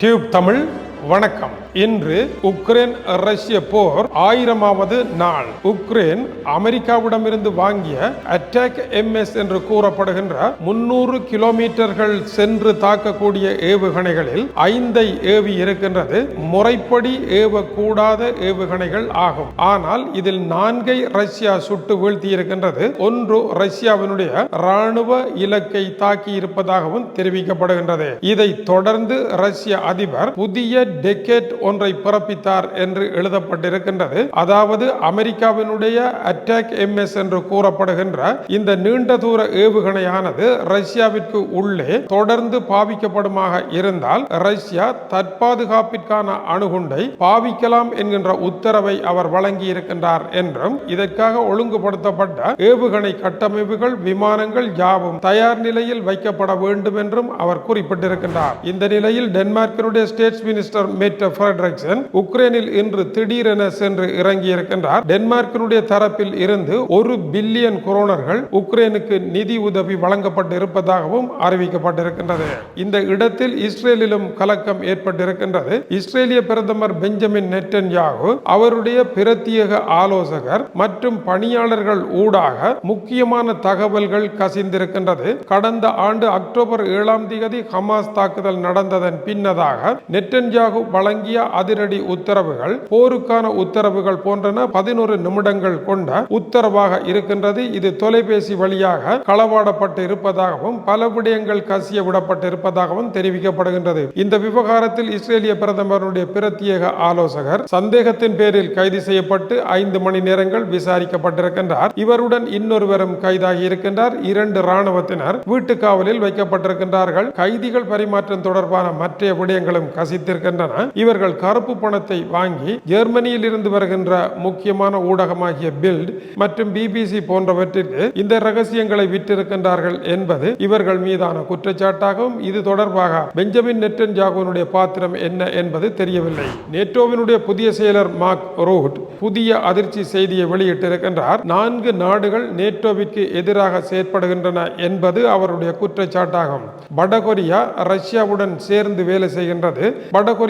Tube Tamil வணக்கம். இன்று Ukraine ரஷ்ய போர் ஆயிரமாவது நாள். உக்ரைன் அமெரிக்காவிடமிருந்து வாங்கிய அட்டாக் எம்எஸ் என்று கூறப்படுகின்ற முன்னூறு கிலோமீட்டர்கள் சென்று தாக்கக்கூடிய ஏவுகணைகளில் ஐந்தை ஏவி இருக்கின்றது. முறைப்படி ஏவக்கூடாத ஏவுகணைகள் ஆகும். ஆனால் இதில் நான்கை ரஷ்யா சுட்டு வீழ்த்தி இருக்கின்றது ஒன்று ரஷ்யாவினுடைய ராணுவ இலக்கை தாக்கி இருப்பதாகவும் தெரிவிக்கப்படுகின்றது. இதை தொடர்ந்து ரஷ்ய அதிபர் புதிய டெக்கெட் ஒன்றை பிறப்பித்தார் என்று எழுதப்பட்டிருக்கின்றது. அதாவது அமெரிக்காவினுடைய அட்டாக் எம்எஸ் என்று கூறப்படுகின்ற இந்த நீண்ட தூர ஏவுகணையானது ரஷ்யாவிற்கு உள்ளே தொடர்ந்து பாவிக்கப்படுமாக இருந்தால் ரஷ்யா தற்பாதுகாப்பிற்கான அணுகுண்டை பாவிக்கலாம் என்கின்ற உத்தரவை அவர் வழங்கி இருக்கின்றார் என்றும் இதற்காக ஒழுங்குபடுத்தப்பட்ட ஏவுகணை கட்டமைப்புகள் விமானங்கள் யாவும் தயார் நிலையில் வைக்கப்பட வேண்டும் என்றும் அவர் குறிப்பிட்டிருக்கின்றார். இந்த நிலையில் டென்மார்க்கினுடைய ஸ்டேட்ஸ் மினிஸ்டர் மேட்ட ஃபிரட்ரிக்சன் உக்ரைனில் இன்று திடீரென சென்று இறங்கியிருக்கின்றார். டென்மார்க்கினுடைய தரப்பில் இருந்து ஒரு பில்லியன் குரோனர்கள் உக்ரைனுக்கு நிதி உதவி வழங்கப்பட்டு இருப்பதாகவும் அறிவிக்கப்பட்டிருக்கின்றது. இந்த இடத்தில் இஸ்ரேலிலும் கலக்கம் ஏற்பட்டிருக்கின்றது. இஸ்ரேலிய பிரதமர் பெஞ்சமின் நெட்டன் யாகு அவருடைய பிரத்யேக ஆலோசகர் மற்றும் பணியாளர்கள் ஊடாக முக்கியமான தகவல்கள் கசிந்திருக்கின்றது. கடந்த ஆண்டு அக்டோபர் ஏழாம் தேதி ஹமாஸ் தாக்குதல் நடந்ததன் பின்னதாக நெட்டன்யா நேதன்யாகு வழங்கிய அதிரடி உத்தரவுகள் போருக்கான உத்தரவுகள் போன்றன பதினோரு நிமிடங்கள் கொண்ட உத்தரவாக இருக்கின்றது. இது தொலைபேசி வழியாக களவாடப்பட்டு இருப்பதாகவும் பல விடயங்கள் கசிய விடப்பட்டு இருப்பதாகவும் தெரிவிக்கப்படுகின்றது. இந்த விவகாரத்தில் இஸ்ரேலிய பிரதமருடைய பிரத்யேக ஆலோசகர் சந்தேகத்தின் பேரில் கைது செய்யப்பட்டு ஐந்து மணி நேரங்கள் விசாரிக்கப்பட்டிருக்கின்றார். இவருடன் இன்னொருவரும் கைதாகி இருக்கின்றார். இரண்டு ராணுவத்தினர் வீட்டு காவலில் வைக்கப்பட்டிருக்கின்றார்கள். கைதிகள் பரிமாற்றம் தொடர்பான மற்ற விடயங்களும் கசித்திருக்கின்றன. இவர்கள் கருப்பு பணத்தை வாங்கி ஜெர்மனியில் இருந்து வருகின்ற முக்கியமான ஊடகமாகிய பில்ட் மற்றும் பிபிசி போன்றவற்றிற்கு இந்த ரகசியங்களை விற்றிருக்கின்றார்கள் என்பது இவர்கள் மீதான குற்றச்சாட்டாகவும் இது தொடர்பாக பெஞ்சமின் நெட்டன் ஜாகுவனுடைய பாத்திரம் என்ன என்பது தெரியவில்லை. நேட்டோவினுடைய புதிய செயலர் மார்க் ரோட் புதிய அதிர்ச்சி செய்தியை வெளியிட்டிருக்கின்றார். நான்கு நாடுகள் நேட்டோவிற்கு எதிராக செயற்படுகின்றன என்பது அவருடைய குற்றச்சாட்டாகும். வடகொரியா ரஷ்யாவுடன் சேர்ந்து வேலை செய்கின்றது.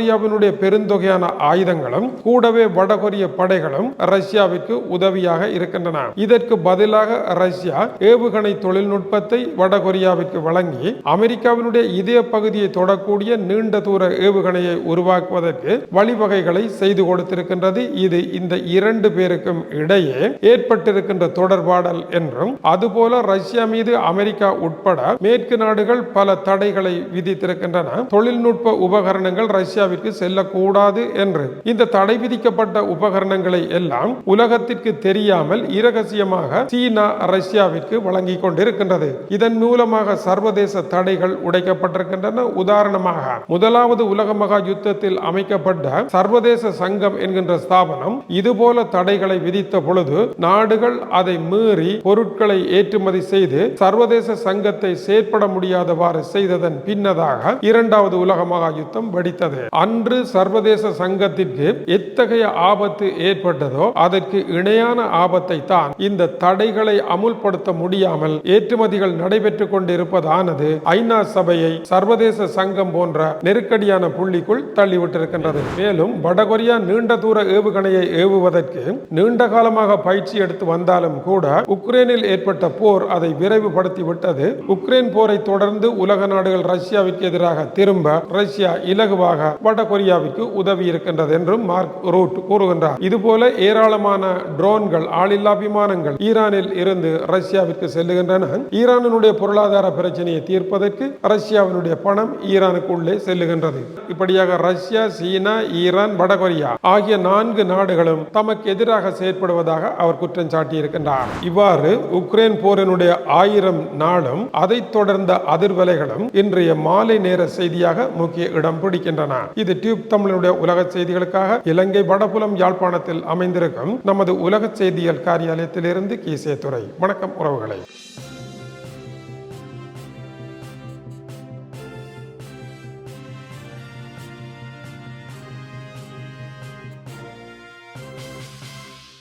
கொரியாவினுடைய பெருந்தொகையான ஆயுதங்களும் கூடவே வடகொரிய படைகளும் ரஷ்யாவிற்கு உதவியாக இருக்கின்றன. இதற்கு பதிலாக ரஷ்யா ஏவுகணை தொழில்நுட்பத்தை வடகொரியாவிற்கு வழங்கி அமெரிக்காவினுடைய இதய பகுதியை தொடக்கூடிய நீண்ட தூர ஏவுகணையை உருவாக்குவதற்கு வழிவகைகளை செய்து கொடுத்திருக்கின்றது. இது இந்த இரண்டு பேருக்கும் இடையே ஏற்பட்டிருக்கின்ற தொடர்பாடல் என்றும் அதுபோல ரஷ்யா மீது அமெரிக்கா உட்பட மேற்கு நாடுகள் பல தடைகளை விதித்திருக்கின்றன. தொழில்நுட்ப உபகரணங்கள் ரஷ்யா ரஷ்யாவிற்கு செல்லக்கூடாது என்று. இந்த தடை விதிக்கப்பட்ட உபகரணங்களை எல்லாம் உலகத்திற்கு தெரியாமல் இரகசியமாக சீனா ரஷ்யாவிற்கு வழங்கி கொண்டிருக்கின்றது. இதன் மூலமாக சர்வதேச தடைகள் உடைக்கப்பட்டிருக்கின்றன. உதாரணமாக முதலாவது உலக மகா யுத்தத்தில் அமைக்கப்பட்ட சர்வதேச சங்கம் என்கின்ற ஸ்தாபனம் இதுபோல தடைகளை விதித்த பொழுது நாடுகள் அதை மீறி பொருட்களை ஏற்றுமதி செய்து சர்வதேச சங்கத்தை செயற்பட முடியாதவாறு செய்ததன் பின்னதாக இரண்டாவது உலக மகா யுத்தம் வெடித்தது. அன்று சர்வதேச சங்கத்திற்கு எத்தகைய ஆபத்து ஏற்பட்டதோ அதற்கு இணையான ஆபத்தை தான் இந்த தடைகளை அமுல்படுத்த முடியாமல் ஏற்றுமதிகள் நடைபெற்றுக் கொண்டிருப்பதானது ஐநா சபையை சர்வதேச சங்கம் போன்ற நெருக்கடியான புள்ளிக்குள் தள்ளிவிட்டிருக்கின்றது. மேலும் வடகொரியா நீண்ட தூர ஏவுகணையை ஏவுவதற்கு நீண்ட காலமாக பயிற்சி எடுத்து வந்தாலும் கூட உக்ரைனில் ஏற்பட்ட போர் அதை விரைவுபடுத்தி விட்டது உக்ரைன் போரை தொடர்ந்து உலக நாடுகள் ரஷ்யாவிற்கு எதிராக திரும்ப ரஷ்யா இலகுவாக வடகொரியாவிற்கு உதவி இருக்கின்றது என்றும் மார்க் ரூட் கூறுகின்றார். இதுபோல ஏராளமான ட்ரோன்கள் ஆளில்லா விமானங்கள் ஈரானில் இருந்து ரஷ்யாவிற்கு செல்லுகின்றன. ஈரானினுடைய பொருளாதார பிரச்சனையை தீர்ப்பதற்கு ரஷ்யாவினுடைய பணம் ஈரானுக்கு உள்ளே செல்லுகின்றது. இப்படியாக ரஷ்யா சீனா ஈரான் வடகொரியா ஆகிய நான்கு நாடுகளும் தமக்கு எதிராக செயற்படுவதாக அவர் குற்றம் சாட்டியிருக்கின்றார். இவ்வாறு உக்ரைன் போரினுடைய ஆயிரம் நாளும் அதைத் தொடர்ந்த அதிர்வலைகளும் இன்றைய மாலை நேர செய்தியாக முக்கிய இடம் பிடிக்கின்றன. இது டியூப் தமிழனுடைய உலக செய்திகளுக்காக இலங்கை வடபுலம் யாழ்ப்பாணத்தில் அமைந்திருக்கும் நமது உலக செய்தியல் காரியாலயத்திலிருந்து கீசே துறை வணக்கம் உறவுகளை.